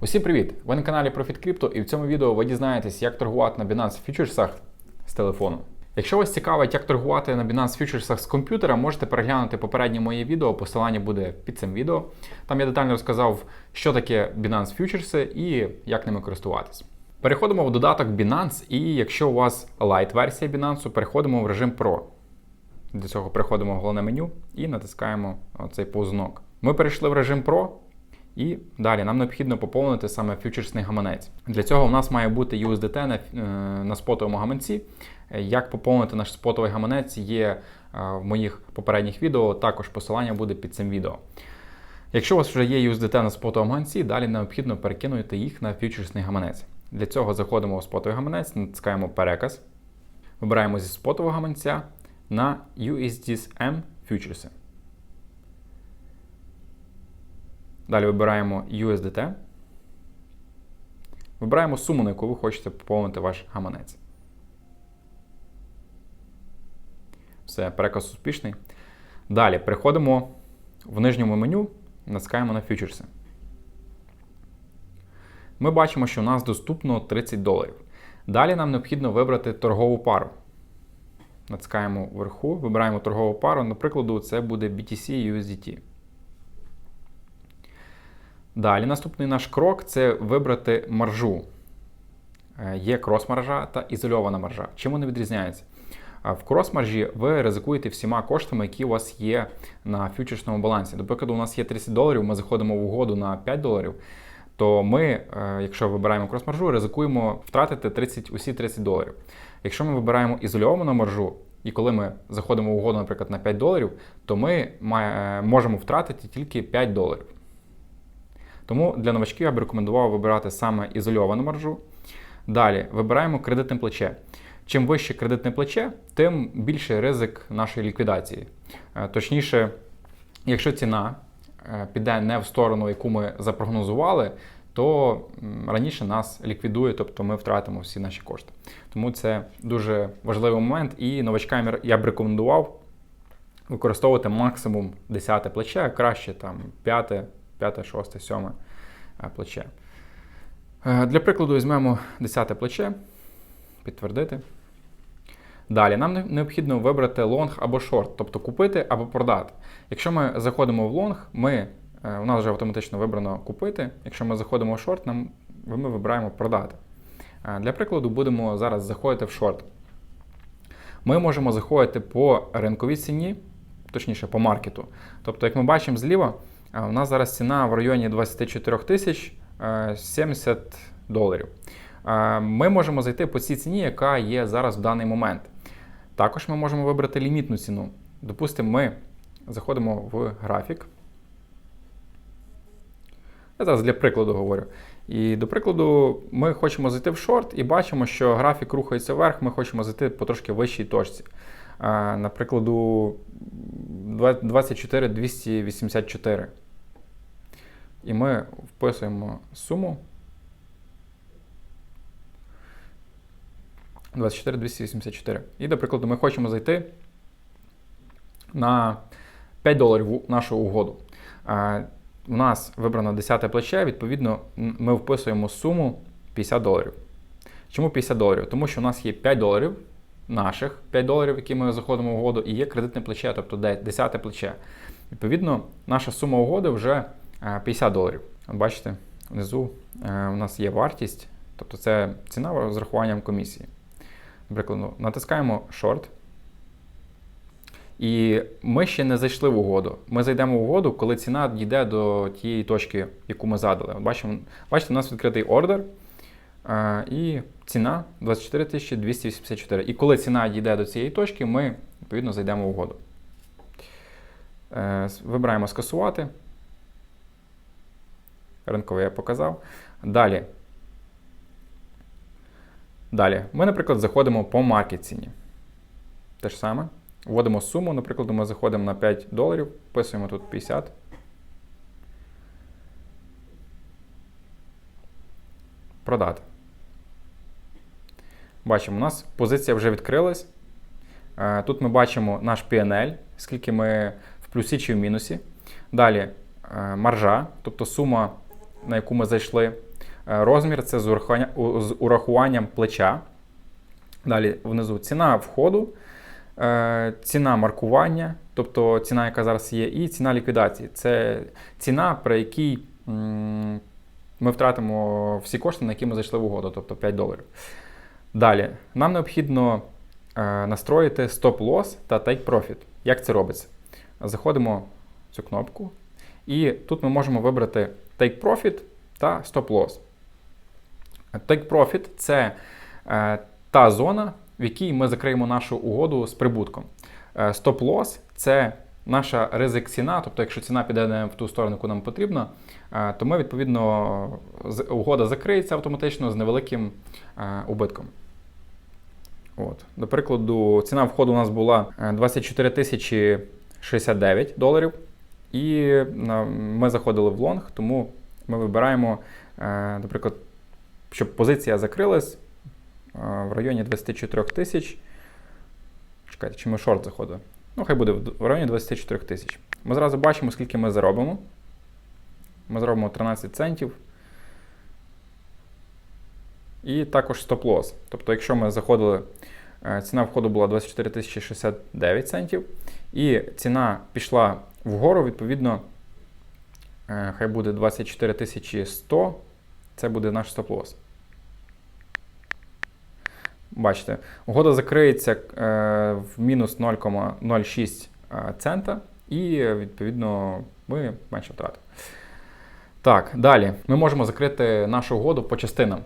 Усім привіт! Ви на каналі Profit Crypto і в цьому відео ви дізнаєтесь, як торгувати на Binance Futuresах з телефону. Якщо вас цікавить, як торгувати на Binance Futuresах з комп'ютера, можете переглянути попереднє моє відео, посилання буде під цим відео. Там я детально розказав, що таке Binance Futures і як ними користуватись. Переходимо в додаток Binance, і якщо у вас лайт-версія Binance, переходимо в режим Pro. Для цього переходимо в головне меню і натискаємо цей повзунок. Ми перейшли в режим Pro. І далі нам необхідно поповнити саме фьючерсний гаманець. Для цього в нас має бути USDT на, е, на спотовому гаманці. Як поповнити наш спотовий гаманець є е, в моїх попередніх відео, також посилання буде під цим відео. Якщо у вас вже є USDT на спотовому гаманці, далі необхідно перекинути їх на фьючерсний гаманець. Для цього заходимо в спотовий гаманець, натискаємо переказ, вибираємо зі спотового гаманця на USDM фьючерси. Далі вибираємо USDT. Вибираємо суму, на яку ви хочете поповнити ваш гаманець. Все, переказ успішний. Далі переходимо в нижньому меню, натискаємо на фьючерси. Ми бачимо, що у нас доступно 30 доларів. Далі нам необхідно вибрати торгову пару. Натискаємо вверху, вибираємо торгову пару. Наприклад, це буде BTC USDT. Далі наступний наш крок це вибрати маржу. Е, є крос-маржа та ізольована маржа. Чим вони відрізняються? В крос-маржі ви ризикуєте всіма коштами, які у вас є на фьючерсному балансі. До прикладу, у нас є 30 доларів, ми заходимо в угоду на 5 доларів. То ми, е, якщо вибираємо крос-маржу, ризикуємо втратити 30, усі 30 доларів. Якщо ми вибираємо ізольовану маржу, і коли ми заходимо в угоду, наприклад, на 5 доларів, то ми е, можемо втратити тільки 5 доларів. Тому для новачків я б рекомендував вибирати саме ізольовану маржу. Далі вибираємо кредитне плече. Чим вище кредитне плече, тим більший ризик нашої ліквідації. Е, точніше, якщо ціна е, піде не в сторону, яку ми запрогнозували, то раніше нас ліквідує, тобто ми втратимо всі наші кошти. Тому це дуже важливий момент, і новачкам я б рекомендував використовувати максимум 10 плече, а краще там 5 5, 6, 7 плече. Е, для прикладу, візьмемо 10 плече, підтвердити. Далі нам необхідно вибрати лонг або шорт, тобто купити або продати. Якщо ми заходимо в лонг, ми, е, у нас вже автоматично вибрано купити. Якщо ми заходимо в шорт, нам, ми вибираємо продати. Е, для прикладу, будемо зараз заходити в шорт. Ми можемо заходити по ринковій ціні, точніше по маркету. Тобто, як ми бачимо зліва, у нас зараз ціна в районі 24 тисяч 70 е, доларів. Ми можемо зайти по цій ціні, яка є зараз в даний момент. Також ми можемо вибрати лімітну ціну. Допустимо, ми заходимо в графік. Я зараз для прикладу говорю. І до прикладу, ми хочемо зайти в шорт і бачимо, що графік рухається вверх, ми хочемо зайти по трошки вищій точці. Наприклад, 24 284. І ми вписуємо суму 24 284. І, до прикладу, ми хочемо зайти на 5 доларів нашу угоду. У нас вибрано 10 плече, відповідно, ми вписуємо суму 50 доларів. Чому 50 доларів? Тому що у нас є 5 доларів наших 5 доларів, які ми заходимо в угоду, і є кредитне плече, тобто 10 плече. Відповідно, наша сума угоди вже 50 доларів. Бачите, внизу е, у нас є вартість, тобто це ціна з рахуванням комісії. Наприклад, натискаємо шорт. І ми ще не зайшли в угоду. Ми зайдемо в угоду, коли ціна дійде до тієї точки, яку ми задали. Бачимо, Бачите, у нас відкритий ордер. І ціна 24 284. І коли ціна дійде до цієї точки, ми відповідно зайдемо в угоду. Е, вибираємо скасувати. Ринковий я показав. Далі. Далі. Ми, наприклад, заходимо по маркет ціні. Те ж саме. Вводимо суму, наприклад, ми заходимо на 5 доларів, вписуємо тут 50. Продати. Бачимо, у нас позиція вже відкрилась. Е, тут ми бачимо наш PNL, скільки ми в плюсі чи в мінусі. Далі е, маржа, тобто сума на яку ми зайшли. Е, Розмір це з урахування- з урахуванням плеча. Далі внизу ціна входу, ціна маркування, тобто ціна, яка зараз є, і ціна ліквідації. Це ціна, при якій ми втратимо всі кошти, на які ми зайшли в угоду, тобто 5 доларів. Далі, нам необхідно е, настроїти стоп-лосс та take profit. Як це робиться? Заходимо в цю кнопку, і тут ми можемо вибрати take profit та stop loss. Take profit це е, та зона, в якій ми закриємо нашу угоду з прибутком. Е, Stop loss це наша ризик ціна, тобто, якщо ціна піде в ту сторону, яку нам потрібно, е, то ми відповідно угода закриється автоматично з невеликим е, убитком. От. До прикладу, ціна входу у нас була е, 24 тисячі 69 доларів. І ми заходили в лонг, тому ми вибираємо, е, наприклад, щоб позиція закрилась е, в районі 24 тисяч. Чекайте, чи ми шорт заходили? Ну, хай буде в районі 24 тисяч. Ми зразу бачимо, скільки ми заробимо. Ми зробимо 13 центів. І також стоп-лосс. Тобто, якщо ми заходили, е, ціна входу була 24 тисячі 69 центів, і ціна пішла вгору, відповідно, е, хай буде 24 100, це буде наш стоп-лосс. Бачите, угода закриється е, в мінус 0,06 е, цента, і відповідно ми менше втратимо. Так, далі ми можемо закрити нашу угоду по частинам.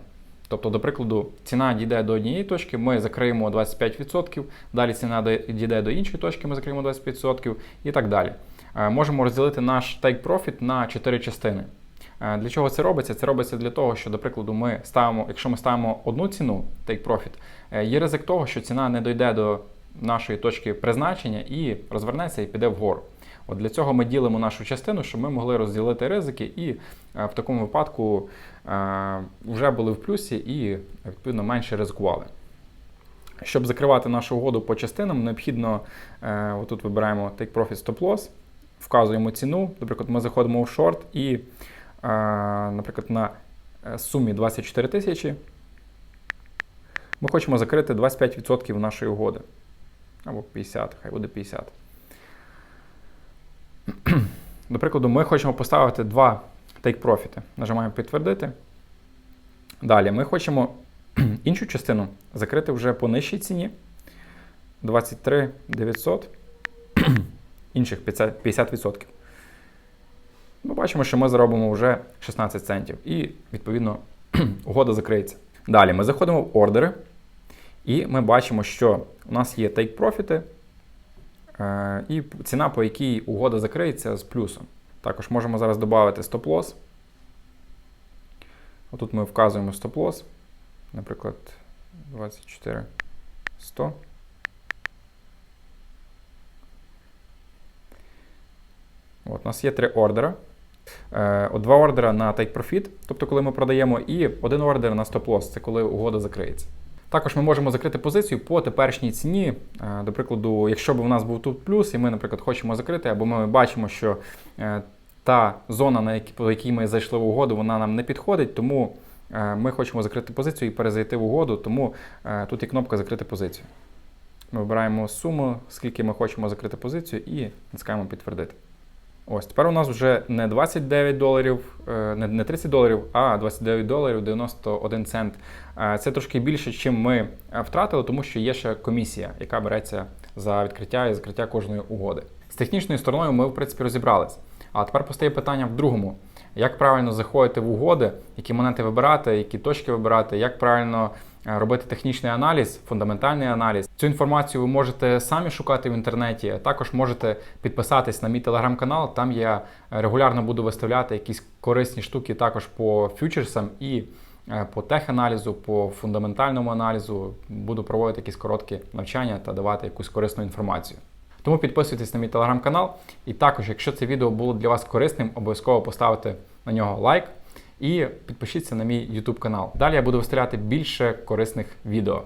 Тобто, до прикладу, ціна дійде до однієї точки, ми закриємо 25%, далі ціна дійде до іншої точки, ми закриємо 25% і так далі. Е, Можемо розділити наш take profit на 4 частини. Е, Для чого це робиться? Це робиться для того, що, до прикладу, ми ставимо, якщо ми ставимо одну ціну, take profit, е, є ризик того, що ціна не дойде до нашої точки призначення і розвернеться і піде вгору. От для цього ми ділимо нашу частину, щоб ми могли розділити ризики і в такому випадку вже були в плюсі і відповідно менше ризикували. Щоб закривати нашу угоду по частинам, необхідно е, отут вибираємо Take Profit Stop Loss, вказуємо ціну. Наприклад, ми заходимо у шорт і, е, наприклад, на е, сумі 24 тисячі ми хочемо закрити 25% нашої угоди. Або 50, хай буде 50. До прикладу, ми хочемо поставити два take profit. Нажимаємо підтвердити. Далі ми хочемо іншу частину закрити вже по нижчій ціні 23 900, інших 50%. 50%. Ми бачимо, що ми заробимо вже 16 центів. І, відповідно, угода закриється. Далі ми заходимо в ордери, і ми бачимо, що у нас є е, і ціна, по якій угода закриється з плюсом. Також можемо зараз додати стоп-лосс. Отут ми вказуємо стоп-лосс, наприклад, 24 100. От, у нас є три ордера. Е, от Два ордера на take profit, тобто коли ми продаємо, і один ордер на стоп-лосс, це коли угода закриється. Також ми можемо закрити позицію по теперішній ціні. Е, До прикладу, якщо б у нас був тут плюс, і ми, наприклад, хочемо закрити, або ми бачимо, що е, та зона, на якій, по якій ми зайшли в угоду, вона нам не підходить, тому е, ми хочемо закрити позицію і перезайти в угоду, тому тут є кнопка Закрити позицію. Ми вибираємо суму, скільки ми хочемо закрити позицію, і натискаємо підтвердити. Ось тепер у нас вже не 29 доларів, е, не не 30 доларів, а 29 доларів 91 цент. Е, Це трошки більше, чим ми е, втратили, тому що є ще комісія, яка береться за відкриття і закриття кожної угоди. З технічною стороною ми, в принципі, розібрались. А тепер постає питання в другому: як правильно заходити в угоди, які монети вибирати, які точки вибирати, як правильно робити технічний аналіз, фундаментальний аналіз. Цю інформацію ви можете самі шукати в інтернеті. а Також можете підписатись на мій телеграм-канал. Там я регулярно буду виставляти якісь корисні штуки також по фьючерсам і е, по тех-аналізу, по фундаментальному аналізу. Буду проводити якісь короткі навчання та давати якусь корисну інформацію. Тому підписуйтесь на мій телеграм-канал. І також, якщо це відео було для вас корисним, обов'язково поставте на нього лайк і підпишіться на мій YouTube канал. Далі я буду виставляти більше корисних відео.